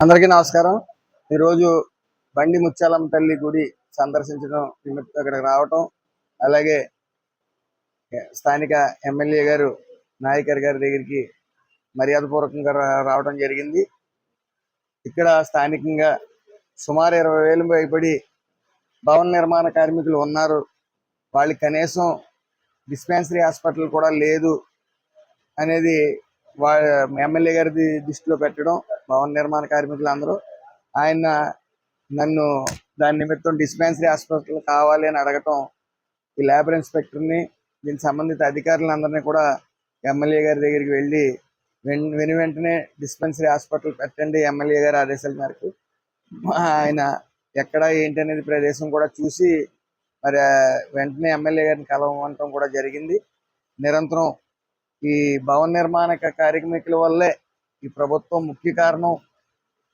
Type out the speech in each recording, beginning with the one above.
అందరికీ నమస్కారం. ఈరోజు బండి ముత్యాలమ్మ తల్లి గుడి సందర్శించడం నిమిత్తం ఇక్కడికి రావటం అలాగే స్థానిక ఎమ్మెల్యే గారు నాయకర్ గారి దగ్గరికి మర్యాదపూర్వకంగా రావడం జరిగింది. ఇక్కడ స్థానికంగా సుమారు ఇరవై వేలు పైబడి భవన నిర్మాణ కార్మికులు ఉన్నారు. వాళ్ళకి కనీసం డిస్పెన్సరీ హాస్పిటల్ కూడా లేదు అనేది వా ఎమ్మెల్యే గారి దృష్టిలో పెట్టడం భవన నిర్మాణ కార్మికులు అందరూ ఆయన నన్ను దాని నిమిత్తం డిస్పెన్సరీ హాస్పిటల్ కావాలి అని అడగటం ఈ లేబర్ ఇన్స్పెక్టర్ని దీనికి సంబంధిత అధికారులందరినీ కూడా ఎమ్మెల్యే గారి దగ్గరికి వెళ్ళి వెన్- వెను వెంటనే డిస్పెన్సరీ హాస్పిటల్ పెట్టండి ఎమ్మెల్యే గారి ఆదేశాల మేరకు. ఆయన ఎక్కడ ఏంటి అనేది ప్రదేశం కూడా చూసి మరి వెంటనే ఎమ్మెల్యే గారిని కలవమంటం కూడా జరిగింది. నిరంతరం ఈ భవన నిర్మాణ కార్మికుల వల్లే ఈ ప్రభుత్వం ముఖ్య కారణం.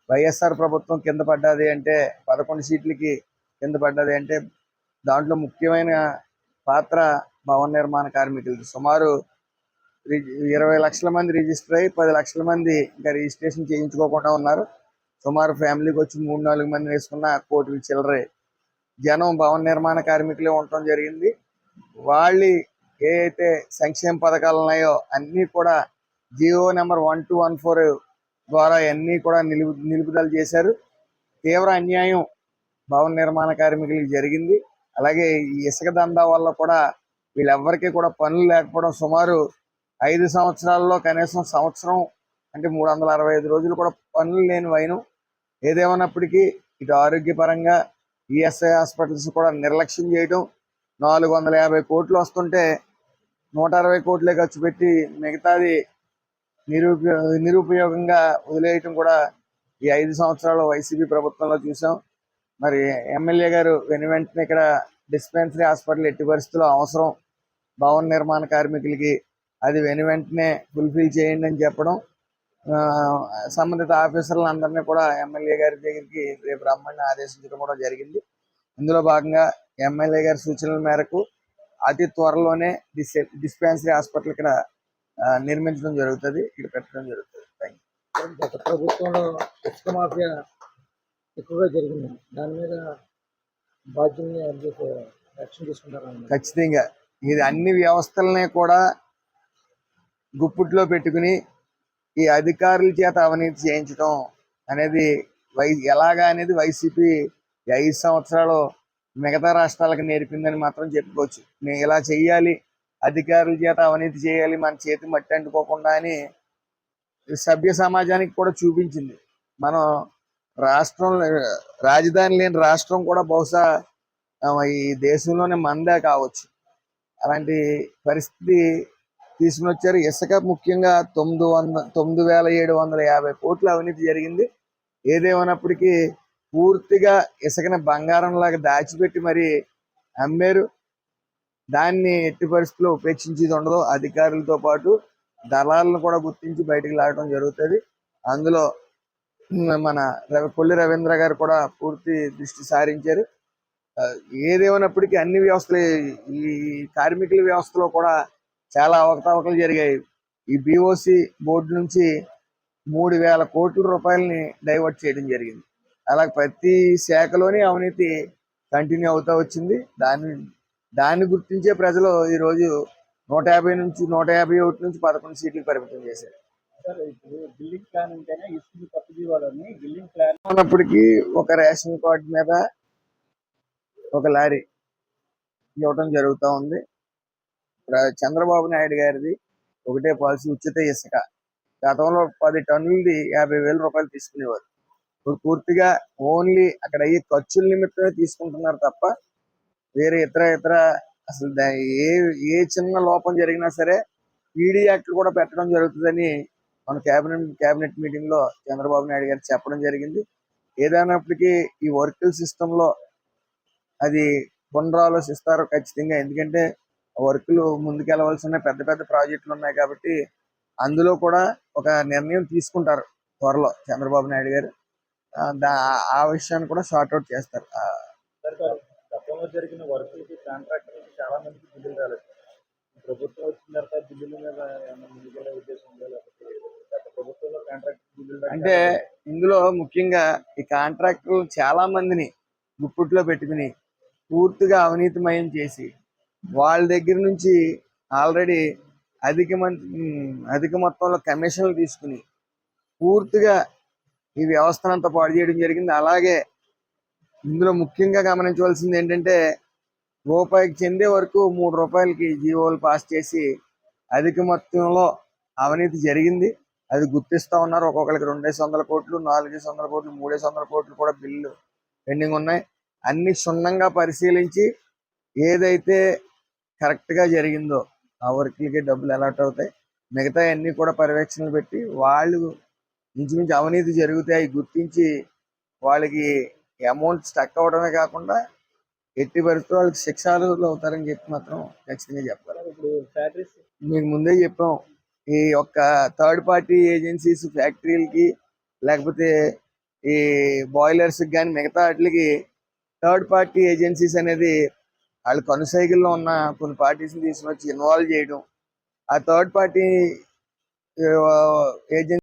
వైఎస్ఆర్ ప్రభుత్వం కింద పడ్డది అంటే పదకొండు సీట్లకి కింద పడ్డది అంటే దాంట్లో ముఖ్యమైన పాత్ర భవన నిర్మాణ కార్మికులు సుమారు ఇరవై లక్షల మంది రిజిస్టర్ అయ్యి పది లక్షల మంది ఇంకా రిజిస్ట్రేషన్ చేయించుకోకుండా ఉన్నారు. సుమారు ఫ్యామిలీకి వచ్చి మూడు నాలుగు మంది వేసుకున్న కోటి చిల్లరే. జనం భవన నిర్మాణ కార్మికులే ఉండటం జరిగింది. వాళ్ళు ఏ అయితే సంక్షేమ పథకాలు ఉన్నాయో అన్నీ కూడా Jio number one two one four ద్వారా అన్నీ కూడా నిలుపు నిలుపుదల చేశారు. తీవ్ర అన్యాయం భవన నిర్మాణ కార్మికులకి జరిగింది. అలాగే ఈ ఇసుక దందా వల్ల కూడా వీళ్ళెవ్వరికీ కూడా పనులు లేకపోవడం సుమారు ఐదు సంవత్సరాల్లో కనీసం సంవత్సరం అంటే మూడు వందల అరవై ఐదు రోజులు కూడా పనులు లేని వైను. ఏదేమన్నప్పటికీ ఇటు ఆరోగ్యపరంగా ఈఎస్ఐ హాస్పిటల్స్ కూడా నిర్లక్ష్యం చేయడం నాలుగు వందల యాభై కోట్లు వస్తుంటే నూట అరవై కోట్లే ఖర్చు పెట్టి మిగతాది నిరుపయో నిరుపయోగంగా వదిలేయటం కూడా ఈ ఐదు సంవత్సరాలు వైసీపీ ప్రభుత్వంలో చూసాం. మరి ఎమ్మెల్యే గారు వెను వెంటనే ఇక్కడ డిస్పెన్సరీ హాస్పిటల్ ఎట్టి పరిస్థితుల్లో అవసరం భవన నిర్మాణ కార్మికులకి అది వెను వెంటనే ఫుల్ఫిల్ చేయండి అని చెప్పడం ఆ, సంబంధిత ఆఫీసర్లు అందరినీ కూడా ఎమ్మెల్యే గారి దగ్గరికి రేపు రమ్మని ఆదేశించడం కూడా జరిగింది. ఇందులో భాగంగా ఎమ్మెల్యే గారి సూచనల మేరకు అతి త్వరలోనే డిస్ డిస్పెన్సరీ హాస్పిటల్ ఇక్కడ నిర్మించడం జరుగుతుంది ఇక్కడ పెట్టడం జరుగుతుంది. థ్యాంక్ గత ప్రభుత్వంలో ఇసుక మాఫియా ఎక్కువగా జరిగింది. దాని మీద బాధ్యుల్ని యాక్షన్ తీసుకుంటారని. ఖచ్చితంగా. ఇది అన్ని వ్యవస్థలనే కూడా గుప్పిట్లో పెట్టుకుని ఈ అధికారుల చేత అవినీతి చేయించడం అనేది వై ఎలాగా అనేది వైసీపీ ఐదు సంవత్సరాలు మిగతా రాష్ట్రాలకు నేర్పిందని మాత్రం చెప్పుకోవచ్చు. నేను ఇలా చెయ్యాలి అధికారుల చేత అవినీతి చేయాలి మన చేతి మట్టి అంటుకోకుండా అని సభ్య సమాజానికి కూడా చూపించింది. మనం రాష్ట్రం రాజధాని లేని రాష్ట్రం కూడా బహుశా ఈ దేశంలోనే మందే కావచ్చు. అలాంటి పరిస్థితి తీసుకుని వచ్చారు. ఇసుక ముఖ్యంగా తొమ్మిది వంద తొమ్మిది వేల ఏడు వందల యాభై కోట్ల అవినీతి జరిగింది. ఏదేమైనప్పటికీ పూర్తిగా ఇసుకని బంగారం లాగా దాచిపెట్టి మరి అమ్మారు. దాన్ని ఎట్టి పరిస్థితుల్లో ఉపేక్షించేది ఉండదు. అధికారులతో పాటు దళాలను కూడా గుర్తించి బయటికి లాగడం జరుగుతుంది. అందులో మన కొల్లి రవీంద్ర గారు కూడా పూర్తి దృష్టి సారించారు. ఏదేమైనప్పటికీ అన్ని వ్యవస్థలు ఈ కార్మికుల వ్యవస్థలో కూడా చాలా అవకతవకలు జరిగాయి. ఈ బిఓసి బోర్డు నుంచి మూడు వేల కోట్ల రూపాయలని డైవర్ట్ చేయడం జరిగింది. అలా ప్రతి శాఖలోని అవినీతి కంటిన్యూ అవుతూ వచ్చింది. దాన్ని దాన్ని గుర్తించే ప్రజలు ఈ రోజు నూట యాభై నుంచి నూట యాభై ఒకటి నుంచి పదకొండు సీట్లకు పరిమితం చేశారు. బిల్డింగ్ ప్లాన్ ఉన్నప్పటికీ ఒక రేషన్ కార్డు మీద ఒక లారీ ఇవ్వటం జరుగుతూ ఉంది. చంద్రబాబు నాయుడు గారిది ఒకటే పాలసీ ఉచిత ఇసుక. గతంలో పది టన్నులది యాభై వేల రూపాయలు తీసుకునేవారు. ఇప్పుడు పూర్తిగా ఓన్లీ అక్కడ అయ్యే ఖర్చుల నిమిత్తమే తీసుకుంటున్నారు తప్ప వేరే ఇతర ఇతర అసలు ఏ ఏ చిన్న లోపం జరిగినా సరే ఈడీ యాక్ట్లు కూడా పెట్టడం జరుగుతుందని మన కేబినెట్ కేబినెట్ మీటింగ్లో చంద్రబాబు నాయుడు గారు చెప్పడం జరిగింది. ఏదైనప్పటికీ ఈ వర్కుల సిస్టమ్లో అది పునరాలోచిస్తారు ఖచ్చితంగా. ఎందుకంటే వర్కులు ముందుకెళ్ళవలసిన పెద్ద పెద్ద ప్రాజెక్టులు ఉన్నాయి కాబట్టి అందులో కూడా ఒక నిర్ణయం తీసుకుంటారు త్వరలో చంద్రబాబు నాయుడు గారు. ఆ, దా- ఆ విషయాన్ని కూడా షార్ట్ అవుట్ చేస్తారు. గతంలో జరిగిన వర్కులకి కాంట్రాక్టర్లకి చాలా మందికి బిల్లులు రాలేదు. ప్రభుత్వం వచ్చిన తర్వాత బిల్లుల మీద ఏమైనా ఉద్దేశం ప్రభుత్వంలో కాంట్రాక్ట్ బిల్లులు అంటే ఇందులో ముఖ్యంగా ఈ కాంట్రాక్టర్లు చాలా మందిని గుప్పుట్లో పెట్టుకుని పూర్తిగా అవినీతిమయం చేసి వాళ్ళ దగ్గర నుంచి ఆల్రెడీ అధిక అధిక మొత్తంలో కమిషన్లు తీసుకుని పూర్తిగా ఈ వ్యవస్థను అంతా పాడు చేయడం జరిగింది. అలాగే ఇందులో ముఖ్యంగా గమనించవలసింది ఏంటంటే రూపాయికి చెందే వరకు మూడు రూపాయలకి జీవోలు పాస్ చేసి అధిక మొత్తంలో అవినీతి జరిగింది. అది గుర్తిస్తూ ఉన్నారు. ఒక్కొక్కరికి రెండేసి వందల కోట్లు నాలుగేసి వందల కోట్లు మూడేసి వందల కోట్లు కూడా బిల్లు పెండింగ్ ఉన్నాయి. అన్ని క్షుణ్ణంగా పరిశీలించి ఏదైతే కరెక్ట్గా జరిగిందో ఆ వర్క్లకి డబ్బులు అలాట్ అవుతాయి. మిగతా అన్ని కూడా పర్యవేక్షణలు పెట్టి వాళ్ళు ఇంచుమించు అవినీతి జరిగితే అవి గుర్తించి వాళ్ళకి అమౌంట్ స్టక్ అవడమే కాకుండా ఎట్టి పరిస్థితుల్లో వాళ్ళకి శిక్షాలు అవుతారని చెప్పి మాత్రం ఖచ్చితంగా చెప్పాలి. ఇప్పుడు ఫ్యాక్టరీస్ మీకు ముందే చెప్పాం ఈ యొక్క థర్డ్ పార్టీ ఏజెన్సీస్ ఫ్యాక్టరీలకి లేకపోతే ఈ బాయిలర్స్ కానీ మిగతా వాటికి థర్డ్ పార్టీ ఏజెన్సీస్ అనేది వాళ్ళు కొనసాగిల్లో ఉన్న కొన్ని పార్టీస్ని తీసుకొచ్చి వచ్చి ఇన్వాల్వ్ చేయడం. ఆ థర్డ్ పార్టీ ఏజెన్సీ